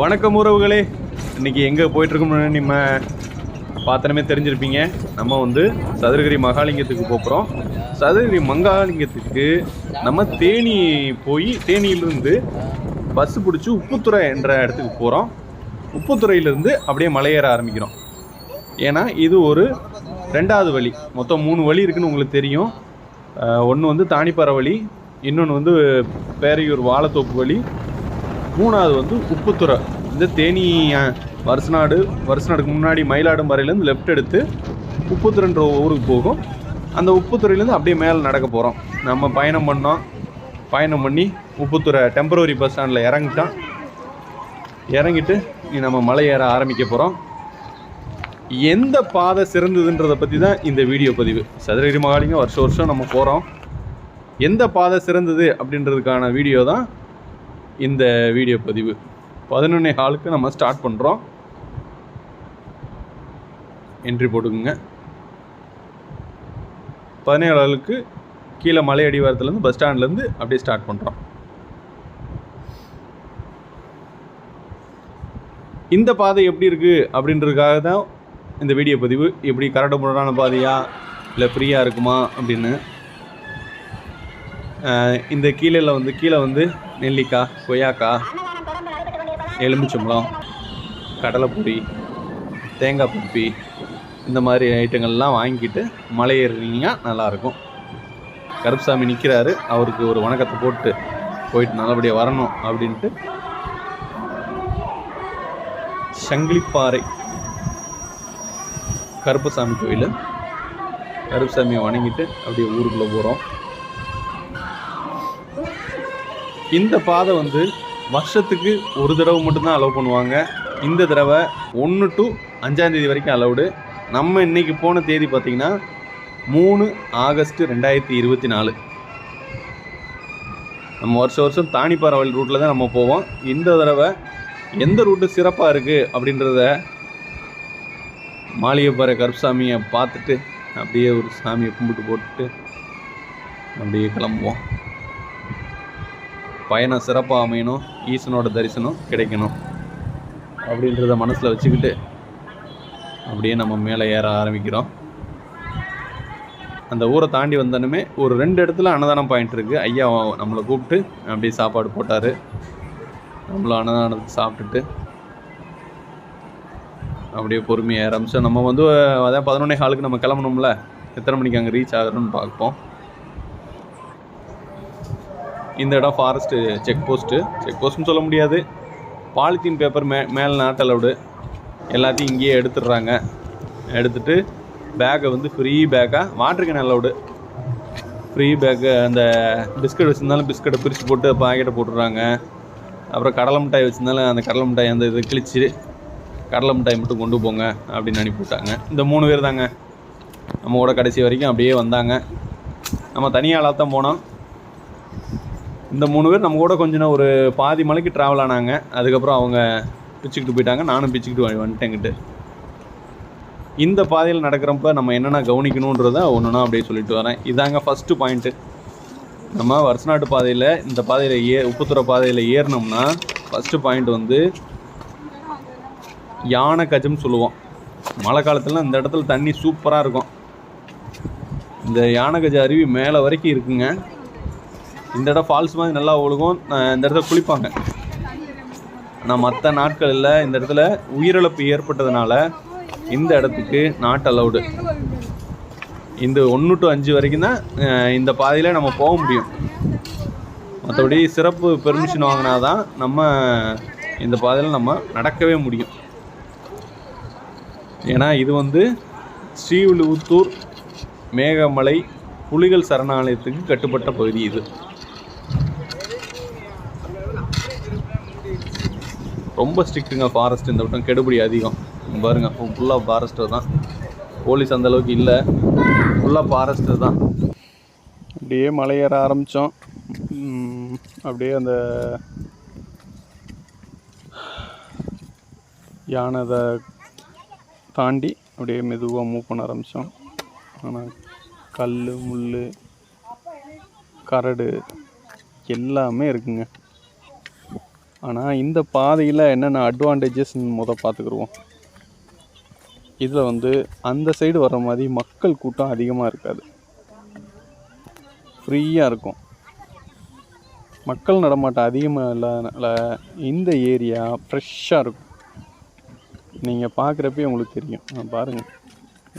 வணக்கம் உறவுகளே. இன்னைக்கு எங்கே போயிட்டுருக்கோம்னு நம்ம பார்த்தனமே தெரிஞ்சிருப்பீங்க. நம்ம வந்து சதுரகிரி மகாலிங்கத்துக்கு போகிறோம் சதுரகிரி மகாலிங்கத்துக்கு நம்ம தேனி போய் தேனியிலிருந்து பஸ் பிடிச்சி உப்புத்துறை என்ற இடத்துக்கு போகிறோம் உப்புத்துறையிலேருந்து அப்படியே மலையேற ஆரம்பிக்கிறோம். ஏன்னா இது ஒரு ரெண்டாவது வழி. மொத்தம் மூணு வழி இருக்குதுன்னு உங்களுக்கு தெரியும். ஒன்று வந்து தானிப்பாறை வழி இன்னொன்று வந்து பேரையூர் வாழைத்தோப்பு வழி மூணாவது வந்து உப்புத்துறை. இந்த தேனி அஹ், வருசநாடு வருசநாடுக்கு முன்னாடி மயிலாடும்பாறையிலேருந்து லெஃப்ட் எடுத்து உப்புத்துறைன்ற ஊருக்கு போகும். அந்த உப்புத்துறையிலேருந்து அப்படியே மேலே நடக்க போகிறோம் நம்ம பயணம் பண்ணோம். பயணம் பண்ணி உப்புத்துறை டெம்பரவரி பஸ் ஸ்டாண்டில் இறங்கிட்டோம். இறங்கிட்டு இனி நம்ம மலை ஏற ஆரம்பிக்க போகிறோம் எந்த பாதை சிறந்ததுன்றதை பற்றி தான் இந்த வீடியோ பதிவு. சதுரகிரி மகாலிங்கம் வருஷம் வருஷம் நம்ம போகிறோம் எந்த பாதை சிறந்தது அப்படின்றதுக்கான வீடியோ தான் இந்த வீடியோ பதிவு. பதினொன்னே ஹாலுக்கு நம்ம ஸ்டார்ட் பண்ணுறோம் என்ட்ரி போட்டுக்குங்க. பதினேழு ஆளுக்கு கீழே மலை அடிவாரத்துலேருந்து பஸ் ஸ்டாண்ட்லேருந்து அப்படியே ஸ்டார்ட் பண்ணுறோம் இந்த பாதை எப்படி இருக்குது அப்படின்றதுக்காக தான் இந்த வீடியோ பதிவு. எப்படி கரடுமுரடான பாதையா இல்லை ஃப்ரீயாக இருக்குமா அப்படின்னு இந்த கீழே வந்து கீழே வந்து நெல்லிக்காய் கொய்யாக்காய் எலுமிச்சம்பழம் கடலைப்பொடி தேங்காய் பருப்பி இந்த மாதிரி ஐட்டங்கள்லாம் வாங்கிட்டு மலை ஏறினீங்கன்னா நல்லாயிருக்கும். கருப்புசாமி நிற்கிறாரு அவருக்கு ஒரு வணக்கத்தை போட்டு போயிட்டு நல்லபடியாக வரணும் அப்படின்ட்டு. சங்கிலிப்பாறை. கருப்பசாமி கோயில். கருப்பசாமியை வணங்கிட்டு அப்படியே ஊருக்குள்ளே போகிறோம். இந்த பாதை வந்து வருஷத்துக்கு ஒரு தடவை மட்டும்தான் அலோவ் பண்ணுவாங்க. இந்த தடவை ஒன்று டு அஞ்சாந்தேதி வரைக்கும் அலௌடு நம்ம இன்றைக்கி போன தேதி பார்த்திங்கன்னா மூணு ஆகஸ்ட் ரெண்டாயிரத்தி இருபத்தி நாலு. நம்ம வருஷம் வருஷம் தானிப்பாறை வழி ரூட்டில் தான் நம்ம போவோம். இந்த தடவை எந்த ரூட்டு சிறப்பாக இருக்குது அப்படின்றத மாளிகைப்பாறை கருப்சாமியை பார்த்துட்டு அப்படியே ஒரு சாமியை கும்பிட்டு போட்டுட்டு அப்படியே கிளம்புவோம். பயணம் சிறப்பாக அமையணும் ஈசனோட தரிசனம் கிடைக்கணும் அப்படின்றத மனசில் வச்சுக்கிட்டு அப்படியே நம்ம மேலே ஏற ஆரம்பிக்கிறோம். அந்த ஊரை தாண்டி வந்தனுமே ஒரு ரெண்டு இடத்துல அன்னதானம் பாயிண்ட் இருக்குது ஐயா நம்மளை கூப்பிட்டு அப்படியே சாப்பாடு போட்டார். நம்மளும் அன்னதானத்தை சாப்பிட்டுட்டு அப்படியே பொறுமையாக ஆரம்பித்தோம் நம்ம வந்து அதான் பதினொன்னே ஹாலுக்கு நம்ம கிளம்பணும்ல எத்தனை மணிக்கு அங்கே ரீச் ஆகிறோன்னு பார்ப்போம். இந்த இடம் ஃபாரஸ்ட்டு செக் போஸ்ட்டு செக் போஸ்ட்னு சொல்ல முடியாது. பாலித்தீன் பேப்பர் மே மேலே நாட் அலவுடு எல்லாத்தையும் இங்கேயே எடுத்துடுறாங்க. எடுத்துட்டு பேக்கை வந்து ஃப்ரீ பேக்காக water can allowed free pack அந்த பிஸ்கட் வச்சுருந்தாலும் பிஸ்கட்டை பிரித்து போட்டு பாக்கெட்டை போட்டுடுறாங்க. அப்புறம் கடலை மிட்டாய் வச்சுருந்தாலும் அந்த கடலை மிட்டாய் அந்த இதை கிழிச்சு கடலை மிட்டாய் மட்டும் கொண்டு போங்க அப்படின்னு அனுப்பி விட்டாங்க. இந்த மூணு பேர் தாங்க. நம்ம கூட கடைசி வரைக்கும் அப்படியே வந்தாங்க. நம்ம தனியாளாக தான் போனோம். இந்த மூணு பேர் நம்ம கூட கொஞ்சம் நேரம் ஒரு பாதி மலைக்கு ட்ராவல் ஆனாங்க. அதுக்கப்புறம் அவங்க பிச்சுக்கிட்டு போயிட்டாங்க. நானும் பிச்சுக்கிட்டு வந்துட்டேங்கிட்டு இந்த பாதையில் நடக்கிறப்ப நம்ம என்னென்ன கவனிக்கணுன்றத ஒன்றுனா அப்படியே சொல்லிட்டு வரேன். இதாங்க ஃபஸ்ட்டு பாயிண்ட்டு நம்ம வருஷநாட்டு பாதையில் இந்த பாதையில் ஏ உப்புத்துறை பாதையில் ஏறினோம்னா ஃபஸ்ட்டு பாயிண்ட் வந்து யானை கஜம் சொல்லுவோம். மழை காலத்தில் இந்த இடத்துல தண்ணி சூப்பராக இருக்கும். இந்த யானை கஜ அருவி மேலே வரைக்கும் இருக்குங்க. இந்த இடம் ஃபால்ஸ் மாதிரி நல்லா ஒழுகும். இந்த இடத்துல குளிப்பாங்க. ஆனால் மற்ற நாட்களில் இந்த இடத்துல உயிரிழப்பு ஏற்பட்டதுனால இந்த இடத்துக்கு நாட் அலவுடு இந்த ஒன்று டு அஞ்சு வரைக்கும் தான் இந்த பாதையில் நம்ம போக முடியும். மற்றபடி சிறப்பு பெர்மிஷன் வாங்கினா தான் நம்ம இந்த பாதையில் நம்ம நடக்கவே முடியும். ஏன்னா இது வந்து ஸ்ரீவில்லிபுத்தூர் மேகமலை புலிகள் சரணாலயத்துக்கு கட்டுப்பட்ட பகுதி இது. ரொம்ப ஸ்ட்ரிக்ட்டுங்க ஃபாரஸ்ட் இந்த வட்டம் கெடுபிடி அதிகம். பாருங்கள் பாருங்க ஃபுல்லாக ஃபாரஸ்ட்டு தான். போலீஸ் அந்த அளவுக்கு இல்லை. ஃபுல்லாக ஃபாரஸ்ட்டு தான். அப்படியே மலையேற ஆரம்பித்தோம் அப்படியே அந்த யானை அதை தாண்டி அப்படியே மெதுவாக மூவ் பண்ண ஆரம்பித்தோம் ஆனால் கல் முள் கரடு எல்லாமே இருக்குங்க. ஆனால் இந்த பாதையில் என்னென்ன அட்வான்டேஜஸ் முத பார்த்துக்குருவோம் இதில் வந்து அந்த சைடு வர்ற மாதிரி மக்கள் கூட்டம் அதிகமாக இருக்காது. ஃப்ரீயாக இருக்கும். மக்கள் நடமாட்டம் அதிகமாக இல்லாதனால இந்த ஏரியா ஃப்ரெஷ்ஷாக இருக்கும். நீங்கள் பார்க்குறப்பே உங்களுக்கு தெரியும். பாருங்கள்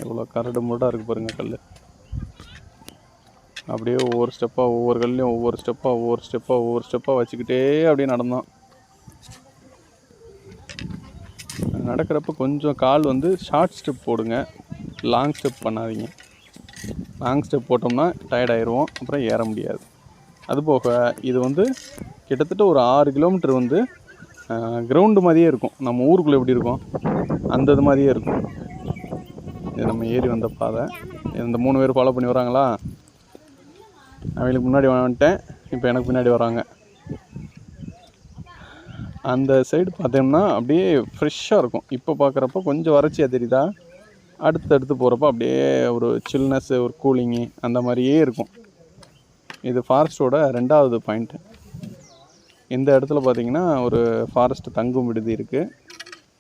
எவ்வளோ கரடு முரடாக இருக்குது பாருங்கள் கல் அப்படியே ஒவ்வொரு ஸ்டெப்பாக ஒவ்வொரு கல்லையும் ஒவ்வொரு ஸ்டெப்பாக ஒவ்வொரு ஸ்டெப்பாக ஒவ்வொரு ஸ்டெப்பாக வச்சுக்கிட்டே அப்படியே நடந்தோம் நடக்கிறப்ப கொஞ்சம் கால் வந்து ஷார்ட் ஸ்டெப் போடுங்க. லாங் ஸ்டெப் பண்ணாதீங்க. லாங் ஸ்டெப் போட்டோம்னா டயர்ட் ஆயிடுவோம் அப்புறம் ஏற முடியாது. அதுபோக இது வந்து கிட்டத்தட்ட ஒரு ஆறு கிலோமீட்டர் வந்து கிரவுண்டு மாதிரியே இருக்கும். நம்ம ஊருக்குள்ளே எப்படி இருக்கும்? அந்த இது மாதிரியே இருக்கும். இது நம்ம ஏறி வந்த பாதை. இந்த மூணு பேர் ஃபாலோ பண்ணி வராங்களா? அவங்களுக்கு முன்னாடி வந்துட்டேன். இப்போ எனக்கு பின்னாடி வராங்க. அந்த சைடு பார்த்தோம்னா அப்படியே ஃப்ரெஷ்ஷாக இருக்கும். இப்போ பார்க்குறப்ப கொஞ்சம் வறட்சியாக தெரியுதா அடுத்து அடுத்து போகிறப்ப அப்படியே ஒரு சில்னஸ்ஸு ஒரு கூலிங்கு அந்த மாதிரியே இருக்கும். இது ஃபாரஸ்ட்டோட ரெண்டாவது பாயிண்ட்டு இந்த இடத்துல பார்த்தீங்கன்னா ஒரு ஃபாரஸ்ட் தங்கும் விடுதி இருக்குது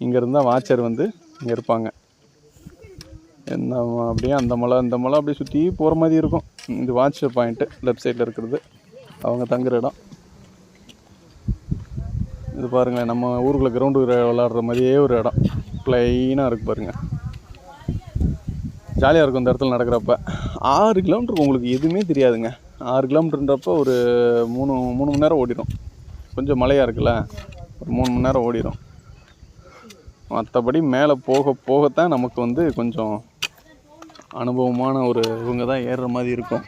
இங்கே இருந்தால் வாட்சர் வந்து இங்கே இருப்பாங்க. இந்த அப்படியே அந்த மலை அந்த மலை அப்படியே சுற்றி போகிற மாதிரி இருக்கும். இது வாட்சர் பாயிண்ட்டு லெஃப்ட் சைடில் இருக்கிறது. அவங்க தங்குற இடம். இது பாருங்களேன் நம்ம ஊருக்குள்ள கிரவுண்டு விளாடுற மாதிரியே ஒரு இடம். ப்ளைனாக இருக்குது பாருங்க. ஜாலியாக இருக்கும் இந்த இடத்துல நடக்கிறப்ப. ஆறு கிலோமீட்டருக்கு உங்களுக்கு எதுவுமே தெரியாதுங்க. ஆறு கிலோமீட்டர்ன்றப்போ ஒரு மூணு மூணு மணி நேரம் ஓடிடும் கொஞ்சம் மழையாக இருக்குல்ல ஒரு மூணு மணி நேரம் ஓடிடும் மற்றபடி மேலே போக போகத்தான் நமக்கு வந்து கொஞ்சம் அனுபவமான ஒரு இவங்க தான் ஏறுற மாதிரி இருக்கும்.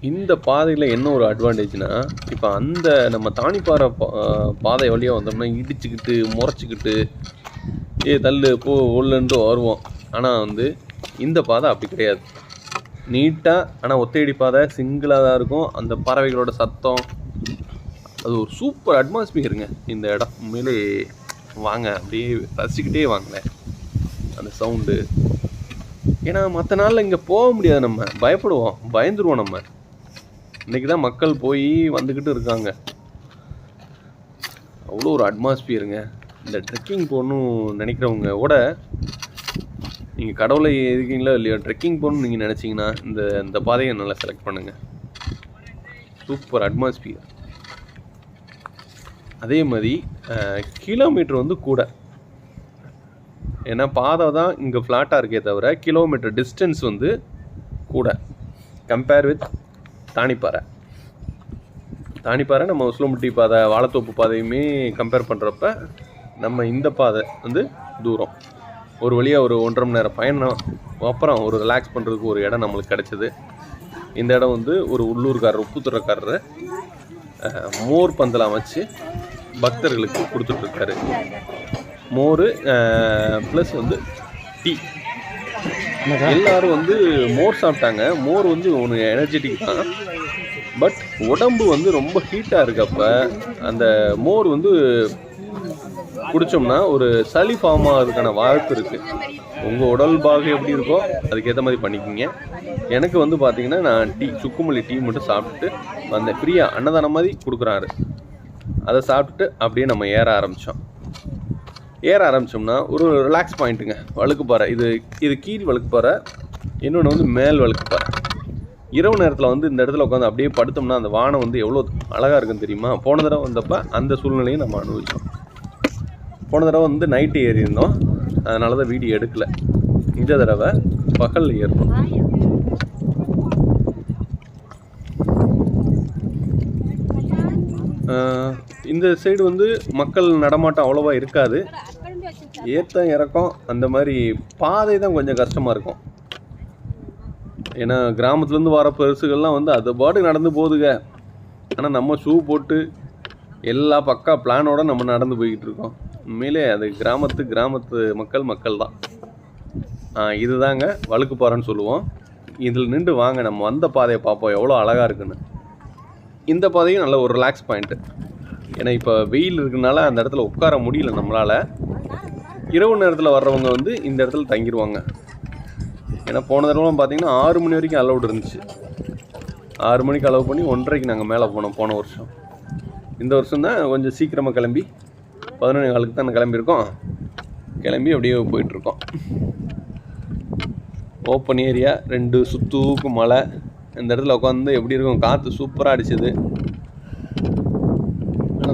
இந்த பாதையில் என்ன ஒரு அட்வான்டேஜ்னா இப்போ அந்த நம்ம தானிப்பாறை பா- பாதை வழியாக வந்தோம்னா இடிச்சுக்கிட்டு முறைச்சிக்கிட்டு ஏ தள்ளு போ உள்ளன்ட்டு வருவோம். ஆனால் வந்து இந்த பாதை அப்படி கிடையாது. நீட்டாக ஆனால் ஒத்தையடி பாதை சிங்கிளாக தான் இருக்கும். அந்த பறவைகளோட சத்தம் அது ஒரு சூப்பர் அட்மாஸ்பியருங்க இந்த இடம். உண்மையிலே வாங்க. அப்படியே ரசிச்சுக்கிட்டே வாங்களேன் அந்த சவுண்டு ஏன்னா மற்ற நாளில் இங்கே போக முடியாது நம்ம. பயப்படுவோம். பயந்துருவோம் நம்ம. இன்னைக்கு தான் மக்கள் போய் வந்துக்கிட்டு இருக்காங்க. அவ்வளோ ஒரு அட்மாஸ்பியருங்க இந்த ட்ரெக்கிங் போகணும் நினைக்கிறவங்க கூட நீங்கள் கடவுளை இருக்கீங்களோ இல்லையோ ட்ரெக்கிங் போகணும்னு நீங்கள் நினச்சிங்கன்னா இந்த இந்த பாதையை நல்லா செலக்ட் பண்ணுங்கள் சூப்பர் அட்மாஸ்பியர் அதே மாதிரி கிலோமீட்டர் வந்து கூட. ஏன்னா பாதை தான் இங்கே ஃப்ளாட்டாக இருக்கே தவிர கிலோமீட்டர் டிஸ்டன்ஸ் வந்து கூட. கம்பேர் வித் தானிப்பாறை தானிப்பாறை நம்ம உஸ்லமுட்டி பாதை வாழைத்தோப்பு பாதையுமே கம்பேர் பண்ணுறப்ப நம்ம இந்த பாதை வந்து தூரம். ஒரு வழியாக ஒரு ஒன்றரை மணி நேரம் பயணம் அப்புறம் ஒரு ரிலாக்ஸ் பண்ணுறதுக்கு ஒரு இடம் நம்மளுக்கு கிடச்சிது. இந்த இடம் வந்து ஒரு உள்ளூர்காரர் உப்புத்துறைக்காரர் மோர் பந்தல் அமைச்சு பக்தர்களுக்கு கொடுத்துட்ருக்காரு. மோர் ப்ளஸ் வந்து டீ. எல்லாரும் வந்து மோர் சாப்பிட்டாங்க. மோர் வந்து ஒன்று எனர்ஜெட்டிக் தான். பட் உடம்பு வந்து ரொம்ப ஹீட்டாக இருக்கப்ப அந்த மோர் வந்து குடிச்சோம்னா ஒரு சளி ஃபார்ம் ஆகிறதுக்கான வாய்ப்பு இருக்குது உங்கள் உடல் பாகம் எப்படி இருக்கோ அதுக்கேற்ற மாதிரி பண்ணிக்கிங்க. எனக்கு வந்து பார்த்தீங்கன்னா நான் டீ சுக்குமல்லி டீ மட்டும் சாப்பிட்டுட்டு வந்தேன். ஃப்ரீயாக அன்னதானம் மாதிரி கொடுக்குறாரு. அதை சாப்பிட்டுட்டு அப்படியே நம்ம ஏற ஆரம்பித்தோம் ஏற ஆரம்பித்தோம்னா ஒரு ரிலாக்ஸ் பாயிண்ட்டுங்க வழுக்குப்பாறை. இது இது கீழ் வழுக்கு பாறை இன்னொன்று வந்து மேல் வழுக்கு பாறை இரவு நேரத்தில் வந்து இந்த இடத்துல உட்காந்து அப்படியே படுத்தோம்னா அந்த வானம் வந்து எவ்வளோ அழகாக இருக்குன்னு தெரியுமா? போன தடவை வந்தப்போ அந்த சூழ்நிலையும் நம்ம அனுபவிச்சோம். போன தடவை வந்து நைட்டு ஏறியிருந்தோம். அதனால தான் வீடியோ எடுக்கலை. இந்த தடவை பகல் ஏறணும். Uh... இந்த சைடு வந்து மக்கள் நடமாட்டம் அவ்வளோவா இருக்காது. ஏற்றம் இறக்கம் அந்த மாதிரி பாதை தான் கொஞ்சம் கஷ்டமாக இருக்கும். ஏன்னா கிராமத்துலேருந்து வர பெருசுகள்லாம் வந்து அது பாட்டு நடந்து போகுதுங்க ஆனால் நம்ம ஷூ போட்டு எல்லா பக்கா பிளானோட நம்ம நடந்து போய்கிட்டு இருக்கோம். உண்மையிலே அது கிராமத்து கிராமத்து மக்கள் மக்கள் தான். இதுதாங்க வழுக்குப்பாறைன்னு சொல்லுவோம். இதில் நின்று வாங்க நம்ம வந்த பாதையை பார்ப்போம். எவ்வளோ அழகாக இருக்குன்னு. இந்த பாதையும் நல்ல ஒரு ரிலாக்ஸ் பாயிண்ட்டு ஏன்னா இப்போ வெயில் இருக்கிறதுனால அந்த இடத்துல உட்கார முடியல நம்மளால். இரவு நேரத்தில் வர்றவங்க வந்து இந்த இடத்துல தங்கிடுவாங்க ஏன்னா போன தடவை பார்த்தீங்கன்னா ஆறு மணி வரைக்கும் அலௌட் இருந்துச்சு. ஆறு மணிக்கு அலோவ் பண்ணி ஒன்றரைக்கு நாங்கள் மேலே போனோம் போன வருஷம். இந்த வருஷம் தான் கொஞ்சம் சீக்கிரமாக கிளம்பி பதினொன்று காலுக்கு தான் கிளம்பியிருக்கோம். கிளம்பி அப்படியே போயிட்டுருக்கோம். ஓப்பன் ஏரியா ரெண்டு சுத்தூக்கு மலை. இந்த இடத்துல உட்காந்து எப்படி இருக்கும்? காற்று சூப்பராக அடிச்சுது.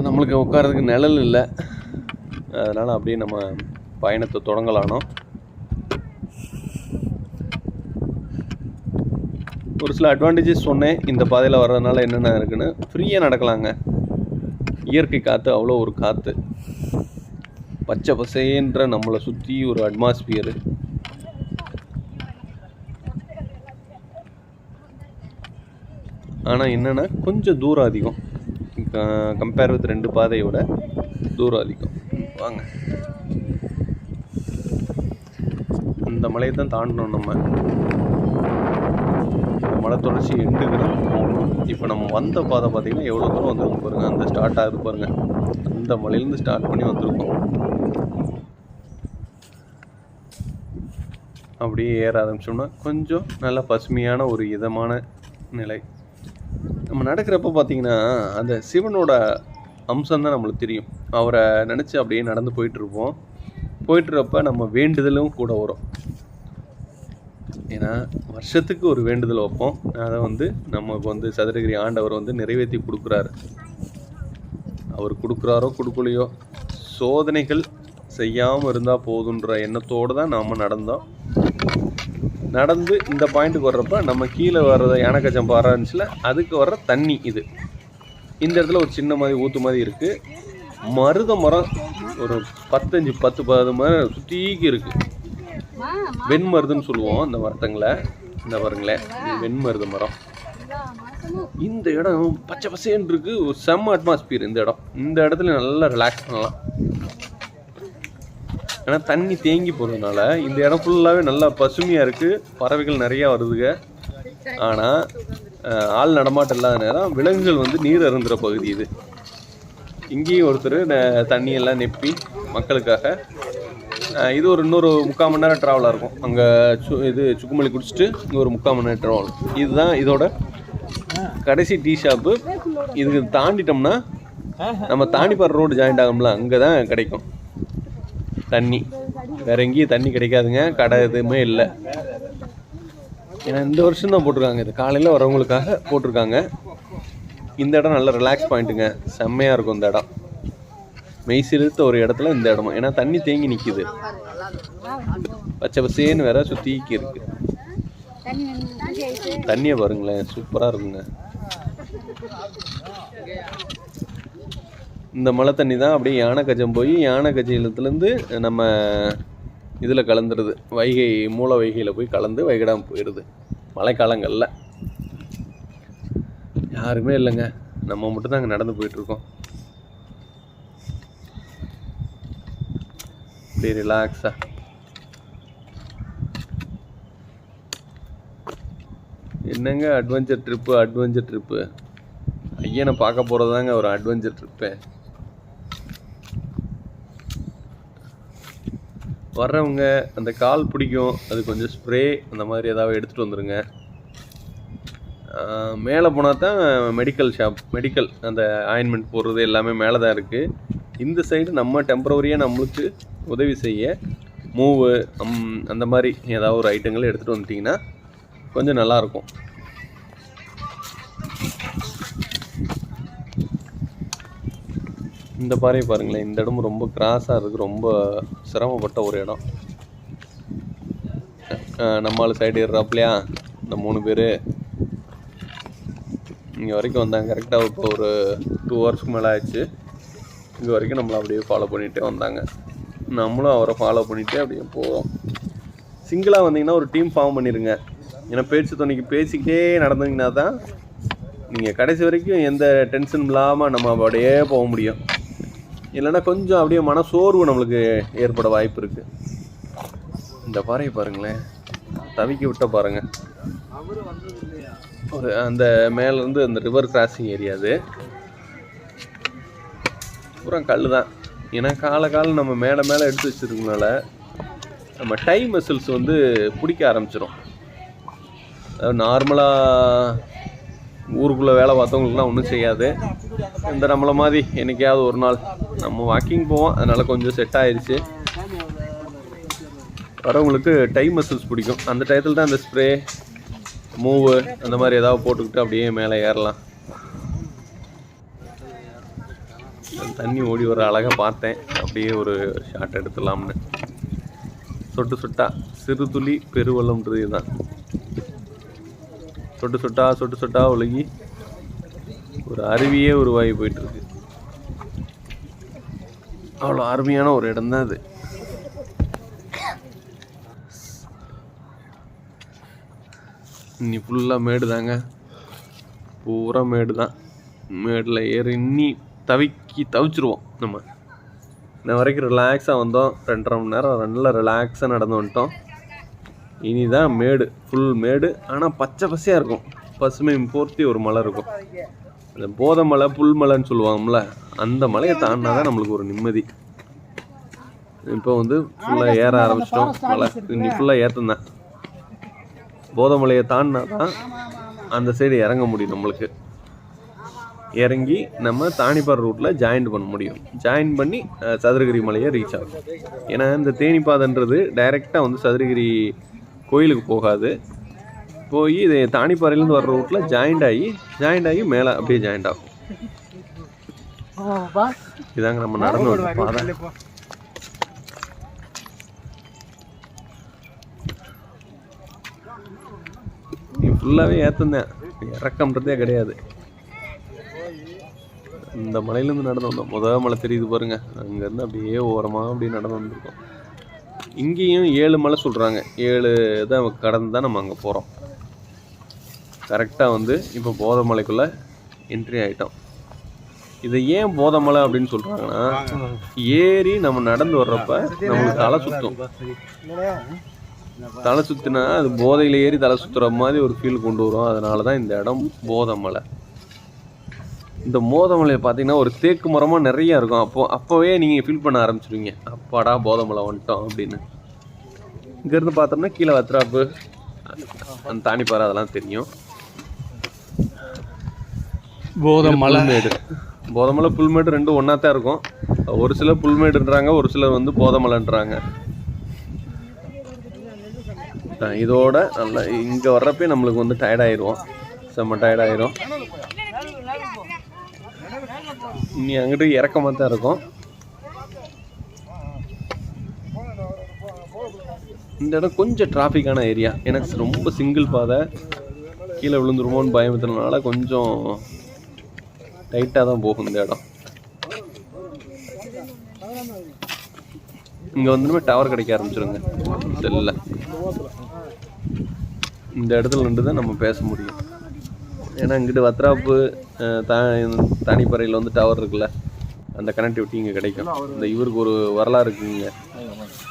நம்மளுக்கு உட்காரதுக்கு நிழல் இல்லை. அதனால் அப்படியே நம்ம பயணத்தை தொடங்கலானோ ஒரு சில அட்வான்டேஜஸ் சொன்னேன். இந்த பாதையில் வர்றதுனால என்னென்ன இருக்குன்னு. ஃப்ரீயாக நடக்கலாங்க. இயற்கை காற்று அவ்வளோ ஒரு காற்று பச்சை பசேன்ற நம்மளை சுற்றி ஒரு அட்மாஸ்பியரு ஆனால் என்னென்னா கொஞ்சம் தூரம் அதிகம். கம்பேர் வித் ரெண்டு பாதையோட தூரம் அதிகம். வாங்க. இந்த மலையை தான் தாண்டணும் நம்ம. இந்த மலை தொடர்ச்சி எண்டுக்கிறோம் இப்போ நம்ம வந்த பாதை பார்த்தீங்கன்னா எவ்வளோ தூரம் வந்துருக்கோம் பாருங்கள் அந்த ஸ்டார்ட் ஆகுது பாருங்கள் அந்த மலையிலேருந்து ஸ்டார்ட் பண்ணி வந்திருக்கோம். அப்படியே ஏற ஆரம்பிச்சோம்னா கொஞ்சம் நல்லா பசுமையான ஒரு இதமான நிலை. நம்ம நடக்கிறப்ப பார்த்தீங்கன்னா அந்த சிவனோட அம்சம் தான் நம்மளுக்கு தெரியும். அவரை நினச்சி அப்படியே நடந்து போயிட்டுருப்போம் போயிட்டுருப்ப நம்ம வேண்டுதலும் கூட வரும். ஏன்னா வருஷத்துக்கு ஒரு வேண்டுதல் வைப்போம். அதை வந்து நமக்கு வந்து சதுரகிரி ஆண்டவர் வந்து நிறைவேற்றி கொடுக்குறாரு. அவர் கொடுக்குறாரோ கொடுக்கலையோ சோதனைகள் செய்யாமல் இருந்தால் போதுன்ற எண்ணத்தோடு தான் நாம் நடந்தோம். நடந்து இந்த பாயிண்ட்டுக்கு வர்றப்ப நம்ம கீழே வர்றத யானைக்கச்சம் பாறை இருந்துச்சுல அதுக்கு வர்ற தண்ணி இது. இந்த இடத்துல ஒரு சின்ன மாதிரி ஊற்று மாதிரி இருக்குது மருத மரம் ஒரு பத்தஞ்சு பத்து பதினஞ்சு மரம் சுற்றிக்கு இருக்குது வெண்மருதுன்னு சொல்லுவோம் இந்த மரத்தங்களை இந்த பாருங்களேன் இது வெண்மருது மரம். இந்த இடம் பச்சை பசேன்னு இருக்குது ஒரு செம்ம அட்மாஸ்பியர் இந்த இடம். இந்த இடத்துல நல்லா ரிலாக்ஸ் பண்ணலாம். ஏன்னா தண்ணி தேங்கி போகிறதுனால இந்த இடம் ஃபுல்லாகவே நல்லா பசுமையாக இருக்குது பறவைகள் நிறையா வருதுங்க ஆனால் ஆள் நடமாட்டம் இல்லாத நேரம் விலங்குகள் வந்து நீர் அருந்துகிற பகுதி இது. இங்கேயும் ஒருத்தர் தண்ணியெல்லாம் நெப்பி மக்களுக்காக. இது ஒரு இன்னொரு முக்கால் மணி நேரம் ட்ராவலாக இருக்கும். அங்கே சு இது சுக்குமல்லி குடிச்சிட்டு இங்கே ஒரு முக்கால் மணி நேரம் ட்ராவல் இதுதான் இதோட கடைசி டீ ஷாப்பு இதுக்கு தாண்டிட்டோம்னா நம்ம தாண்டிப்பாறை ரோடு ஜாயிண்ட் ஆகும்ல அங்கே தான் கிடைக்கும். தண்ணி. வேற எங்கேயும் தண்ணி கிடைக்காதுங்க. கடை எதுவுமே இல்லை. ஏன்னா இந்த வருஷம் தான் போட்டிருக்காங்க. இது காலையில் வரவங்களுக்காக போட்டிருக்காங்க. இந்த இடம் நல்ல ரிலாக்ஸ் பாயிண்ட்டுங்க செம்மையாக இருக்கும் இந்த இடம். மெய்சிலுத்த ஒரு இடத்துல இந்த இடமும் ஏன்னா தண்ணி தேங்கி நிற்கிது பச்சை பசேன்னு வேற சுற்றிக்கி இருக்கு. தண்ணியை பாருங்களேன். சூப்பராக இருக்குங்க. இந்த மழை தண்ணி தான் அப்படியே யானை கஜம் போய் யானை கஜத்துலேருந்து நம்ம இதில் கலந்துடுது. வைகை மூல வைகையில் போய் கலந்து வைகடாம் போயிடுது. மழைக்காலங்களில். யாருமே இல்லைங்க. நம்ம மட்டும் தான் அங்கே நடந்து போயிட்டுருக்கோம். அப்படியே ரிலாக்ஸாக என்னங்க அட்வென்ச்சர் ட்ரிப்பு அட்வென்ச்சர் ட்ரிப்பு ஐயனை பார்க்க போகிறதாங்க ஒரு அட்வென்ச்சர் ட்ரிப்பு வர்றவங்க அந்த கால் பிடிக்கும் அது கொஞ்சம் ஸ்ப்ரே அந்த மாதிரி ஏதாவது எடுத்துகிட்டு வந்துடுங்க மேலே போனால் தான் மெடிக்கல் ஷாப் மெடிக்கல் அந்த ஆயின்மெண்ட் போடுறது எல்லாமே மேலே தான் இருக்குது இந்த சைடு நம்ம டெம்பரவரியாக நம்மளுக்கு உதவி செய்ய மூவு அந்த மாதிரி ஏதாவது ஒரு ஐட்டங்கள் எடுத்துகிட்டு வந்துட்டிங்கன்னா கொஞ்சம் நல்லாயிருக்கும் இந்த பாறையை பாருங்களேன். இந்த இடம் ரொம்ப கிராஸாக இருக்குது ரொம்ப சிரமப்பட்ட ஒரு இடம். நம்மால் சைடு ஏறுறாப்லையா? இந்த மூணு பேர். இங்கே வரைக்கும் வந்தாங்க. கரெக்டாக இப்போ ஒரு டூ ஹவர்ஸ்க்கு மேலே ஆயிடுச்சு. இங்கே வரைக்கும் நம்மளை அப்படியே ஃபாலோ பண்ணிகிட்டே வந்தாங்க. நம்மளும் அவரை ஃபாலோ பண்ணிகிட்டே அப்படியே போவோம் சிங்கிளாக வந்தீங்கன்னா ஒரு டீம் ஃபார்ம் பண்ணிடுங்க ஏன்னா பேச்சு துணைக்கு பேசிக்கிட்டே நடந்தீங்கன்னா தான் நீங்கள் கடைசி வரைக்கும் எந்த டென்ஷன் இல்லாமல் நம்ம அப்படியே போக முடியும். இல்லைன்னா கொஞ்சம் அப்படியே மன சோர்வு நம்மளுக்கு ஏற்பட வாய்ப்பு இருக்குது இந்த பாறையை பாருங்களேன். தவிக்க விட்ட பாருங்க ஒரு அந்த மேலேருந்து அந்த ரிவர் கிராசிங் ஏரியா அது. பூரா கல் தான் ஏன்னா கால காலம் நம்ம மேலே மேலே எடுத்து வச்சிருக்கனால நம்ம டை மசில்ஸ் வந்து பிடிக்க ஆரம்பிச்சிடும் நார்மலாக ஊருக்குள்ளே வேலை பார்த்தவங்களுக்குலாம் ஒன்றும் செய்யாது. இந்த நம்மளை மாதிரி என்னைக்காவது ஒரு நாள் நம்ம வாக்கிங் போவோம். அதனால் கொஞ்சம் செட் ஆயிடுச்சு வரவங்களுக்கு டை மசில்ஸ் பிடிக்கும். அந்த டயத்தில் தான் அந்த ஸ்ப்ரே மூவு அந்த மாதிரி ஏதாவது போட்டுக்கிட்டு அப்படியே மேலே ஏறலாம். தண்ணி ஓடி வர அழகாக பார்த்தேன். அப்படியே ஒரு ஷாட் எடுத்துடலாம்னு. சொட்டு சொட்டா சிறு துளி பெருவெள்ளம்ன்றது இதுதான். சொட்டு சொட்டா சொட்டு சொட்டா ஒழுகி ஒரு அருவியே உருவாகி போயிட்டு இருக்கு அவ்வளோ அருமையான ஒரு இடம் தான் அது. இன்னி ஃபுல்லாக மேடு தாங்க. பூரா மேடு தான். மேடில் ஏறி இன்னி தவிக்கி தவிச்சிருவோம் நம்ம. இன்ன வரைக்கும் ரிலாக்ஸாக வந்தோம். ரெண்டரை மணி நேரம் நல்லா ரிலாக்ஸாக நடந்து வந்துட்டோம். இனிதான் மேடு ஃபுல் மேடு. ஆனால் பச்சை பசையாக இருக்கும். பசுமை போர்த்தி ஒரு மலை இருக்கும். அந்த போதை மலை புல் மலைன்னு சொல்லுவாங்கல்ல அந்த மலையை தாண்டினா தான் நம்மளுக்கு ஒரு நிம்மதி. இப்போ வந்து ஃபுல்லாக ஏற ஆரம்பிச்சிட்டோம். மலை. இன்னி ஃபுல்லாக ஏற்றந்தேன் போதை மலையை தாண்டினா தான் அந்த சைடு இறங்க முடியும் நம்மளுக்கு. இறங்கி நம்ம தானிப்பாறை ரூட்டில் ஜாயின் பண்ண முடியும். ஜாயின் பண்ணி சதுரகிரி மலையை ரீச் ஆகும். ஏன்னா இந்த தேனிப்பாதைன்றது டைரெக்டாக வந்து சதுரகிரி கோயிலுக்கு போகாது. போய் இது தானிப்பாறையிலேருந்து வர்ற ரூட்டில் ஜாயிண்ட் ஆகி ஜாயிண்ட் ஆகி மேலே அப்படியே ஜாயிண்ட் ஆகும். இதாங்க நம்ம நடந்து வந்த பாதை. நீ ஃபுல்லாகவே ஏற்றுந்தேன் இறக்கம்ன்றதே கிடையாது. இந்த மலையிலேருந்து நடந்து வந்தோம். முதல் மலை தெரியுது பாருங்க. அங்கேருந்து அப்படியே ஓரமாக அப்படியே நடந்து வந்திருக்கோம். இங்கேயும் ஏழு மலை சொல்கிறாங்க ஏழு தான் கடந்து தான் நம்ம அங்கே போகிறோம் கரெக்டாக வந்து இப்போ போதமலைக்குள்ளே என்ட்ரி ஆகிட்டோம் இதை ஏன் போதமலை அப்படின்னு சொல்கிறாங்கன்னா ஏறி நம்ம நடந்து வர்றப்ப நம்மளுக்கு தலை சுற்றும் தலை சுற்றினா அது போதையில் ஏறி தலை சுற்றுற மாதிரி ஒரு ஃபீல் கொண்டு வரும். அதனால தான் இந்த இடம் போதமலை இந்த மோதமலையை பார்த்தீங்கன்னா ஒரு தேக்கு மரமாக நிறைய இருக்கும். அப்போ அப்போவே நீங்கள் ஃபீல் பண்ண ஆரம்பிச்சிருவீங்க. அப்பாடா போதமலை வந்துட்டோம் அப்படின்னு. இங்கேருந்து பார்த்தோம்னா கீழே வத்ராப்பு அந்த தானிப்பாறை அதெல்லாம் தெரியும். கோதமலை புல்மேடு. போதமலை புல்மேடு ரெண்டும் ஒன்றா தான் இருக்கும். ஒரு சிலர் புல்மேடுன்றாங்க ஒரு சிலர் வந்து போதமலைன்றாங்க. இதோட நல்லா இங்கே வர்றப்பே நம்மளுக்கு வந்து டயர்டாயிடுவோம் செம்ம டயர்டாயிரும் இனி அங்கிட்டு இறக்கமாக தான் இருக்கும். இந்த இடம் கொஞ்சம் டிராஃபிக்கான ஏரியா எனக்கு ரொம்ப சிங்கிள் பாதை. கீழே விழுந்துருமோன்னு பயமுத்துறதுனால கொஞ்சம் டைட்டாக தான் போகும் இந்த இடம். இங்கே வந்து டவர் கிடைக்க ஆரம்பிச்சிருங்க. செல்லில் இந்த இடத்துல நின்று தான் நம்ம பேச முடியும். ஏன்னா இங்கிட்டு வத்ராப்பு தா தானிப்பறையில் வந்து டவர் இருக்குல்ல அந்த கனெக்டிவிட்டி இங்கே கிடைக்கும். இந்த இவருக்கு ஒரு வரலாறு இருக்குங்க.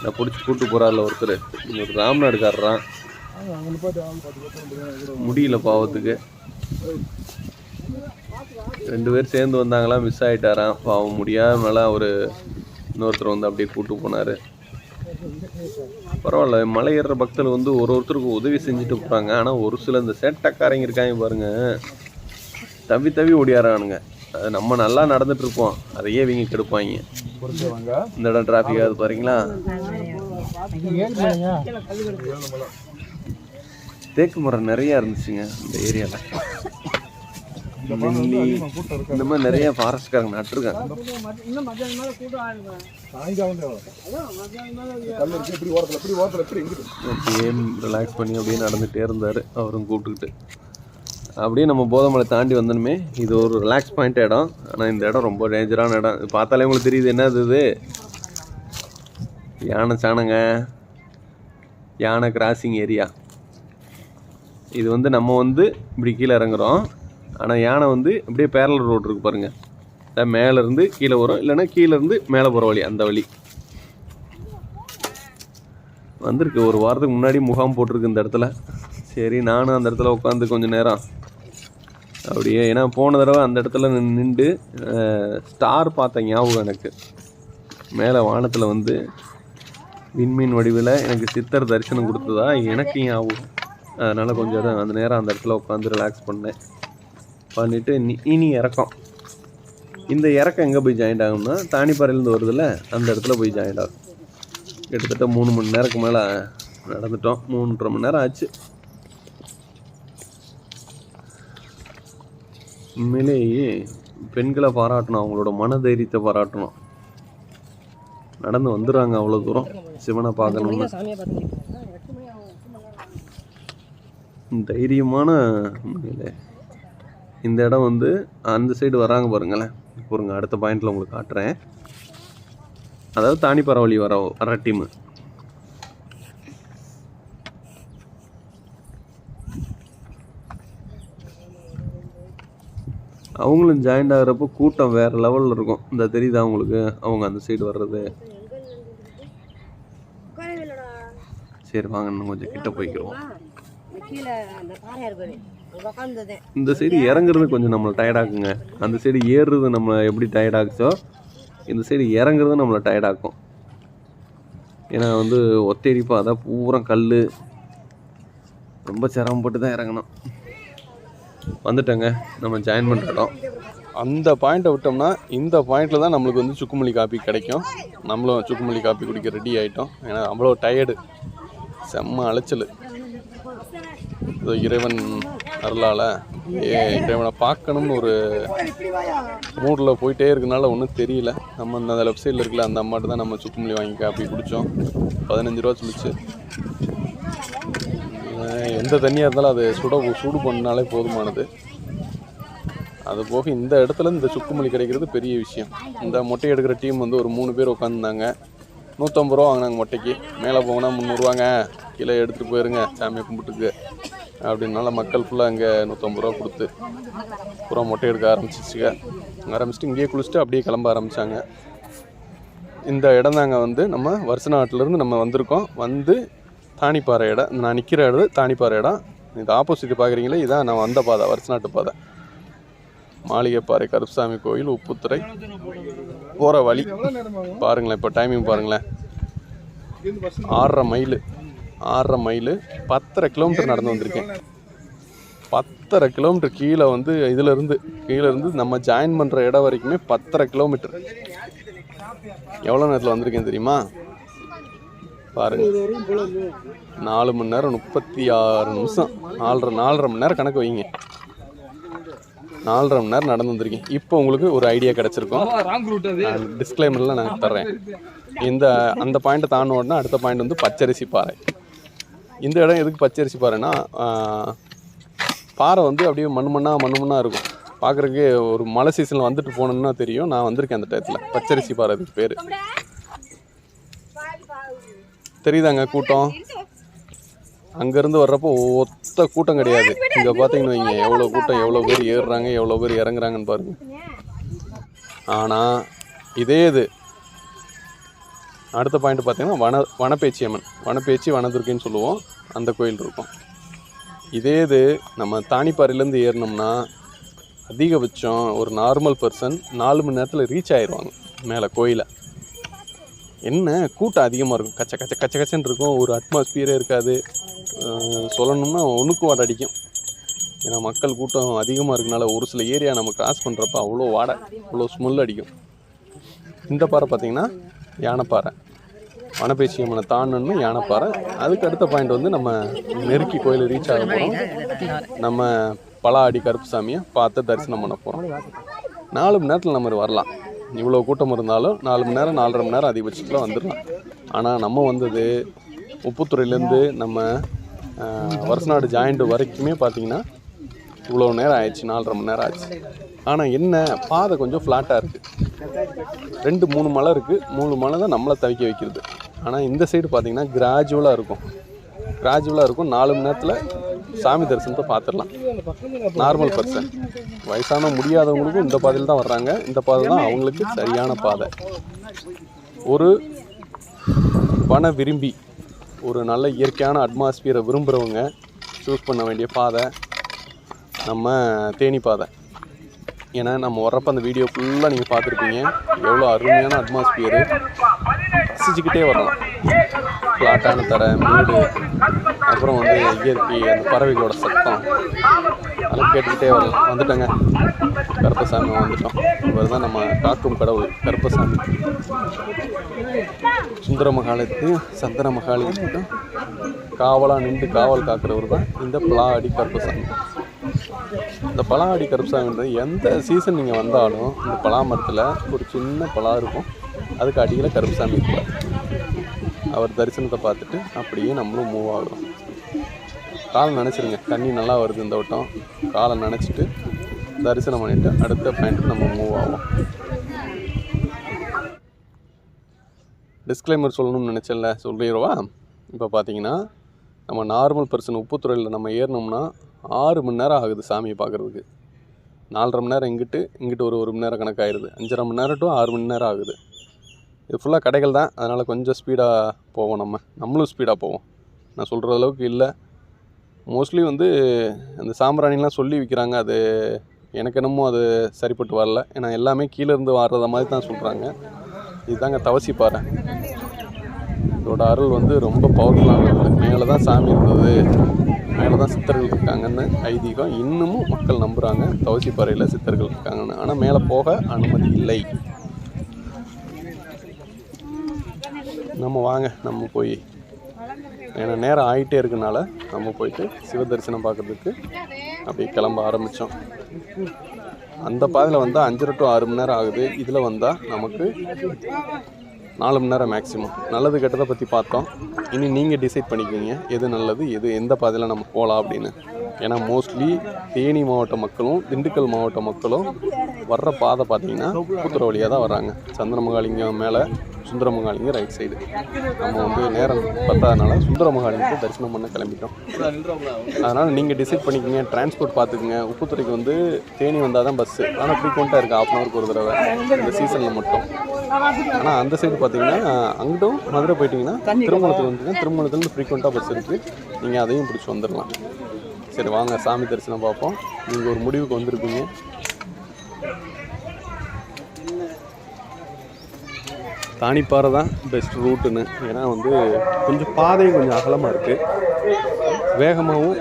நான் பிடிச்சி கூட்டு போகிறார்ல ஒருத்தர். ஒரு ராம்நாடுக்காரரான் முடியல பாவத்துக்கு. ரெண்டு பேர் சேர்ந்து வந்தாங்களா மிஸ் ஆயிட்டாராம். பாவம் முடியாமலாம் அவர் இன்னொருத்தர் வந்து அப்படியே கூட்டு போனார். பரவாயில்ல மலை ஏறுற பக்தர்கள் வந்து ஒரு ஒருத்தருக்கு உதவி செஞ்சுட்டு போகிறாங்க ஆனால் ஒரு சில இந்த சேட்டக்காரங்க இருக்காங்க பாருங்க. தவி தவி ஓடியாரானுங்க. அது நம்ம நல்லா நடந்துட்டு இருப்போம். அதையே இவங்க கெடுப்பாங்க. இந்த இடம் டிராஃபிக் ஆகுது பாருங்களா? தேக்கு மரம் நிறைய இருந்துச்சுங்க இந்த ஏரியாவில் இந்த மாதிரி நிறைய ஃபாரஸ்ட்காரங்க நட்டுருக்காங்க. அப்படியே ரிலாக்ஸ் பண்ணி அப்படியே நடந்துகிட்டே இருந்தார். அவரும் கூப்பிட்டுக்கிட்டு. அப்படியே நம்ம போதமலை தாண்டி வந்தோமே. இது ஒரு ரிலாக்ஸ் பாயிண்ட் இடம். ஆனால் இந்த இடம் ரொம்ப டேஞ்சரான இடம். இது பார்த்தாலே உங்களுக்கு தெரியுது என்னது இது? யானை சாணங்க. யானை கிராசிங் ஏரியா இது வந்து நம்ம வந்து இப்படி கீழே இறங்குறோம். ஆனால் யானை வந்து அப்படியே பேரலர் ரோடு இருக்குது பாருங்கள் இல்லை மேலேருந்து கீழே வரும். இல்லைன்னா கீழேருந்து மேலே போகிற வழி அந்த வழி. வந்திருக்கு. ஒரு வாரத்துக்கு முன்னாடி முகாம் போட்டிருக்கு இந்த இடத்துல. சரி நானும் அந்த இடத்துல உட்காந்து கொஞ்சம் நேரம் அப்படியே ஏன்னா போன தடவை அந்த இடத்துல நின்று ஸ்டார் பார்த்த ஞாபகம் எனக்கு. மேலே வானத்தில் வந்து விண்மீன் வடிவில் எனக்கு சித்தர் தரிசனம் கொடுத்ததா எனக்கு ஞாபகம். அதனால் கொஞ்சம் அந்த நேரம் அந்த இடத்துல உட்காந்து ரிலாக்ஸ் பண்ணேன். பண்ணிவிட்டு இனி இறக்கம். இந்த இறக்கம் எங்கே போய் ஜாயிண்ட் ஆகும்னா தானிப்பாறையிலேருந்து வருதுல்ல அந்த இடத்துல போய் ஜாயிண்ட் ஆகும். கிட்டத்தட்ட மூணு மணி நேரத்துக்கு மேலே நடந்துட்டோம். மூன்றரை மணி நேரம் ஆச்சு. உண்மையிலேயே பெண்களை பாராட்டணும் அவங்களோட மனதைரியத்தை பாராட்டணும். நடந்து வந்துடுறாங்க அவ்வளோ தூரம். சிவனை பார்க்கணும்னு. தைரியமான உண்மையிலே. இந்த இடம் வந்து அந்த சைடு வராங்க பாருங்களேன். பாருங்க அடுத்த பாயிண்டில் உங்களுக்கு காட்டுறேன். அதாவது தானி பரவலி வர வர டீமு அவங்களும் ஜாயிண்ட் ஆகிறப்போ கூட்டம் வேறு லெவலில் இருக்கும். இந்த தெரியுதா அவங்களுக்கு அவங்க அந்த சைடு வர்றது. சரி வாங்க இன்னும் கொஞ்சம் கிட்ட போய்க்கிறோம் இந்த சைடு இறங்குறது கொஞ்சம் நம்மளை டயர்டாக்குங்க அந்த சைடு ஏறுறது நம்மளை எப்படி டயர்டாக்குச்சோ இந்த சைடு இறங்குறது நம்மளை டயர்டாக்கும் ஏன்னா வந்து ஒத்தடிப்பா அதான் பூரா கல் ரொம்ப சிரமப்பட்டு தான் இறங்கணும். வந்துட்டேங்க. நம்ம ஜாயின் பண்ணுற இடம். அந்த பாயிண்ட்டை விட்டோம்னா இந்த பாயிண்ட்ல தான் நம்மளுக்கு வந்து சுக்குமல்லி காப்பி கிடைக்கும். நம்மளும் சுக்குமல்லி காப்பி குடிக்க ரெடி ஆயிட்டோம். ஏன்னா அவ்வளோ டயர்டு செம்ம அலைச்சல். இறைவன் அருளால ஏ இறைவனை பார்க்கணும்னு ஒரு மூடில் போயிட்டே இருக்கனால ஒன்றும் தெரியல. நம்ம அந்த லெஃப்ட் சைடில் இருக்கல அந்த அம்மாட்ட தான் நம்ம சுக்குமல்லி வாங்கி காப்பி குடித்தோம் பதினஞ்சு ரூபா சொல்லிச்சு. எந்த தண்ணியாக இருந்தாலும் அது சுட சூடு பண்ணாலே போதுமானது. அது போக இந்த இடத்துல இந்த சுக்குமல்லி கிடைக்கிறது பெரிய விஷயம். இந்த மொட்டை எடுக்கிற டீம் வந்து ஒரு மூணு பேர் உட்காந்துருந்தாங்க நூற்றம்பது ரூபா வாங்கினாங்க மொட்டைக்கு. மேலே போனால் முந்நூறுவாங்க கீழே எடுத்துகிட்டு போயிருங்க. சாமியை கும்பிட்டுக்கு. அப்படின்னால மக்கள் ஃபுல்லாக அங்கே நூற்றம்பது ரூபா கொடுத்து பூரா மொட்டை எடுக்க ஆரம்பிச்சிச்சுங்க ஆரம்பிச்சுட்டு இங்கேயே குளிச்சுட்டு அப்படியே கிளம்ப ஆரம்பித்தாங்க இந்த இடம் தாங்க வந்து நம்ம வருஷ நாட்டிலேருந்து நம்ம வந்திருக்கோம். வந்து தானிப்பாறை இடம் நான் நிற்கிற இடம் தானிப்பாறை இடம். இது ஆப்போசிட் பார்க்குறீங்களே இதான் நான் வந்த பாதை வருஷ நாட்டு பாதை. மாளிகைப்பாறை கருப்பசாமி கோயில் உப்புத்துறை. போகிற வழி. பாருங்களேன் இப்போ டைமிங் பாருங்களேன். ஆறரை மைல் ஆறரை மைல் பத்தரை கிலோமீட்டர் நடந்து வந்திருக்கேன். பத்தரை கிலோமீட்டர் கீழே வந்து இதிலேருந்து கீழே இருந்து நம்ம ஜாயின் பண்ணுற இடம் வரைக்குமே பத்தரை கிலோமீட்டர் எவ்வளோ நேரத்தில் வந்திருக்கேன் தெரியுமா? பாருங்க. நாலு மணி நேரம் முப்பத்தி ஆறு நிமிஷம் நாலரை நாலரை மணி நேரம் கணக்கு வைங்க. நாலரை மணி நேரம் நடந்து வந்திருக்கேன். இப்போ உங்களுக்கு ஒரு ஐடியா கிடச்சிருக்கும். டிஸ்க்ளைமர்லாம் நான் தர்றேன். இந்த அந்த பாயிண்ட்டை தாண்டின உடனே அடுத்த பாயிண்ட் வந்து பச்சரிசி பாறை. இந்த இடம் எதுக்கு பச்சரிசி பாறைன்னா பாறை வந்து அப்படியே மண் மண்ணாக மண் மண்ணாக இருக்கும். பார்க்குறதுக்கே ஒரு மழை சீசனில் வந்துட்டு போனோம்னா தெரியும். நான் வந்திருக்கேன் அந்த டயத்தில் பச்சரிசி பாறை அதுக்கு பேர். தெரியுதாங்க கூட்டம்? அங்கேருந்து வர்றப்போ ஒத்த கூட்டம் கிடையாது. இங்கே பார்த்தீங்கன்னு வைங்க எவ்வளோ கூட்டம் எவ்வளோ பேர் ஏறுறாங்க எவ்வளோ பேர் இறங்குறாங்கன்னு பாருங்கள் ஆனால் இதே இது. அடுத்த பாயிண்ட் பார்த்தீங்கன்னா வன வனப்பேச்சி அம்மன் வனப்பேச்சி வனதுர்க்கைன்னு சொல்லுவோம். அந்த கோயில் இருக்கும். இதே இது நம்ம தானிப்பாறையிலேருந்து ஏறினோம்னா அதிகபட்சம் ஒரு நார்மல் பர்சன் நாலு மணி நேரத்தில் ரீச் ஆயிடுவாங்க மேலே கோயிலை. என்ன? கூட்டம் அதிகமாக இருக்கும். கச்ச கச்ச கச்ச கச்சன்னு இருக்கும். ஒரு அட்மாஸ்பியரே இருக்காது. சொல்லணும்னா ஒன்றுக்கும் வாடை அடிக்கும். ஏன்னா மக்கள் கூட்டம் அதிகமாக இருக்கனால ஒரு சில ஏரியா நம்ம கிராஸ் பண்ணுறப்ப அவ்வளோ வாடை அவ்வளோ ஸ்மெல் அடிக்கும். இந்த பாறை பார்த்திங்கன்னா யானைப்பாறை. வனப்பேச்சி அம்மனை தாண்டணும்னு யானைப்பாறை. அதுக்கு அடுத்த பாயிண்ட் வந்து நம்ம நெருக்கி கோயில் ரீச் ஆக போகிறோம் நம்ம பலாடி கருப்புசாமியை பார்த்து தரிசனம் பண்ண போகிறோம் நாலு மணி நேரத்தில் நம்ம வரலாம். இவ்வளோ கூட்டம் இருந்தாலும் நாலு மணி நேரம் நாலரை மணி நேரம் அதிகபட்சத்தில் வந்துடலாம். ஆனால் நம்ம வந்தது உப்புத்துறையிலேருந்து நம்ம வருஷநாடு ஜாயிண்ட் வரைக்குமே பார்த்தீங்கன்னா இவ்வளோ நேரம் ஆயிடுச்சு நாலரை மணி நேரம் ஆச்சு. ஆனால் என்ன பாதை கொஞ்சம் ஃப்ளாட்டாக இருக்குது ரெண்டு மூணு மலை இருக்குது மூணு மலை தான் நம்மளை தவிக்க வைக்கிறது. ஆனால் இந்த சைடு பார்த்தீங்கன்னா கிராஜுவலாக இருக்கும். கிராஜுவலாக இருக்கும். நாலு மணி நேரத்தில் சாமி தரிசனத்தை பார்த்துடலாம் நார்மல் பர்சன் வயசான முடியாதவங்களுக்கும் இந்த பாதையில் தான் வர்றாங்க. இந்த பாதை தான் அவங்களுக்கு சரியான பாதை. ஒரு வன விரும்பி ஒரு நல்ல இயற்கையான அட்மாஸ்பியரை விரும்புகிறவங்க சூஸ் பண்ண வேண்டிய பாதை நம்ம தேனி பாதை. ஏன்னா நம்ம வர்றப்ப அந்த வீடியோ ஃபுல்லாக நீங்கள் பார்த்துருப்பீங்க. எவ்வளோ அருமையான அட்மாஸ்பியரு ரசிச்சுக்கிட்டே வரலாம். ஃப்ளாட்டான தடை வீடு அப்புறம் வந்து இயற்கை அந்த பறவைகளோட சத்தம். அதெல்லாம் கேட்டுக்கிட்டே வரலாம். வந்துட்டோங்க. கருப்பசாமி வந்துட்டோம். இவர் தான் நம்ம காக்கும் கடவுள் கருப்பசாமி. சுந்தர மகாலயத்துக்கும் சந்தன மகாலயத்துக்கும் காவலாக நின்று காவல் காக்கிறவர் தான் இந்த பலாடி கருப்பசாமி. இந்த பலாடி கருப்பசாமின்றது எந்த சீசன் நீங்கள் வந்தாலும் இந்த பலா மரத்தில் ஒரு சின்ன பலா இருக்கும். அதுக்கு அடியில் கருப்பசாமி இருப்பார். அவர் தரிசனத்தை பார்த்துட்டு அப்படியே நம்மளும் மூவ் ஆகும் காலை நினச்சிருங்க. தண்ணி நல்லா வருது இந்த வட்டம். காலை நினச்சிட்டு தரிசனம் பண்ணிவிட்டு அடுத்த பாயிண்ட் நம்ம மூவ் ஆகும் டிஸ்க்ளைமர் சொல்லணும்னு நினச்சல சொல்லிடுவா இப்போ பார்த்தீங்கன்னா நம்ம நார்மல் பர்சன் உப்புத்துறையில் நம்ம ஏறினோம்னா ஆறு மணி நேரம் ஆகுது சாமியை பார்க்குறதுக்கு. நாலரை மணி நேரம் இங்கிட்டு இங்கிட்டு ஒரு ஒரு மணி நேரம் கணக்காயிருது. அஞ்சரை மணி நேரம் டு ஆறு மணி நேரம் ஆகுது. இது ஃபுல்லாக கடைகள் தான். அதனால் கொஞ்சம் ஸ்பீடாக போவோம் நம்ம. நம்மளும் ஸ்பீடாக போவோம். நான் சொல்கிற அளவுக்கு இல்லை. மோஸ்ட்லி வந்து அந்த சாம்பிராணிலாம் சொல்லி விற்கிறாங்க அது எனக்கு என்னமோ அது சரிப்பட்டு வரல. ஏன்னா எல்லாமே கீழேருந்து வர்றத மாதிரி தான் சொல்கிறாங்க இதுதாங்க தவசிப்பாறை இதோட அருள் வந்து ரொம்ப பவர்ஃபுல்லானது மேலே தான் சாமி இருந்தது. மேலே தான் சித்தர்கள் இருக்காங்கன்னு ஐதீகம் இன்னமும் மக்கள் நம்புகிறாங்க தவசிப்பாறையில் சித்தர்கள் இருக்காங்கன்னு. ஆனால் மேலே போக அனுமதி இல்லை. நம்ம வாங்க நம்ம போய். ஏன்னா நேரம் ஆகிட்டே இருக்கனால நம்ம போயிட்டு சிவ தரிசனம் பார்க்கறதுக்கு அப்படியே கிளம்ப ஆரம்பித்தோம் அந்த பாதையில் வந்தால் அஞ்சரை டு ஆறு மணி நேரம் ஆகுது. இதில் வந்தால் நமக்கு நாலு மணி நேரம் மேக்ஸிமம் நல்லது கெட்டதை பற்றி பார்த்தோம். இனி நீங்கள் டிசைட் பண்ணிக்கோங்க எது நல்லது எது எந்த பாதையில் நம்ம போகலாம் அப்படின்னு. ஏன்னா மோஸ்ட்லி தேனி மாவட்ட மக்களும் திண்டுக்கல் மாவட்ட மக்களும் வர்ற பாதை பார்த்தீங்கன்னா கூத்துற வழியாக தான் வராங்க சந்திரமகாலிங்கம் மேலே சுந்தரமகாலிங்கம் ரைட் சைடு நம்ம வந்து நேரம் பத்தாதனால சுந்தரமகாலிங்கத்தை தரிசனம் பண்ண கிளம்பிட்டோம். அதனால் நீங்கள் டிசைட் பண்ணிக்கோங்க டிரான்ஸ்போர்ட் பார்த்துக்குங்க. உப்புத்துறைக்கு வந்து தேனி வந்தால் தான் பஸ்ஸு ஆனால் ஃப்ரீக்வெண்ட்டாக இருக்குது ஆஃப் அன் ஹவருக்கு ஒரு தடவை. இந்த சீசனில் மட்டும். ஆனால் அந்த சைடு பார்த்தீங்கன்னா அங்கிட்டும் மதுரை போயிட்டீங்கன்னா திருமணத்துக்கு வந்துட்டு திருமணத்துலேருந்து ஃப்ரீக்வெண்ட்டாக பஸ் இருக்குது நீங்கள் அதையும் பிடிச்சி வந்துடலாம் சரி வாங்க சாமி தரிசனம் பார்ப்போம். நீங்கள் ஒரு முடிவுக்கு வந்திருப்பீங்க தானிப்பாறை தான் பெஸ்ட் ரூட்டுன்னு ஏன்னா வந்து கொஞ்சம் பாதையும் கொஞ்சம் அகலமாக இருக்குது வேகமாகவும்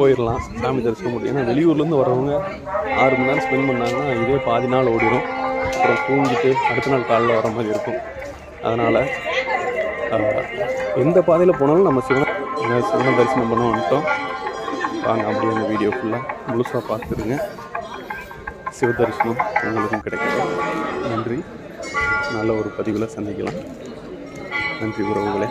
போயிடலாம் சாமி தரிசனம் முடியும் ஏன்னா வெளியூர்லேருந்து வரவங்க ஆறு மணி நேரம் ஸ்பெண்ட் பண்ணாங்கன்னா இதே பாதி நாள் ஓடிடும் அப்புறம் தூங்கிட்டு அடுத்த நாள் காலைல வர மாதிரி இருக்கும். அதனால் எந்த பாதையில் போனாலும் நம்ம சிவனை சிவனை தரிசனம் பண்ண வந்துட்டோம். வாங்க அப்படியே அந்த வீடியோ ஃபுல்லாக முழுசாக பார்த்துருங்க. சிவதரிசனம் உங்களுக்கும் கிடைக்கும் நன்றி. நல்ல ஒரு பதிவில் சந்திக்கலாம். நன்றி உறவுகளே.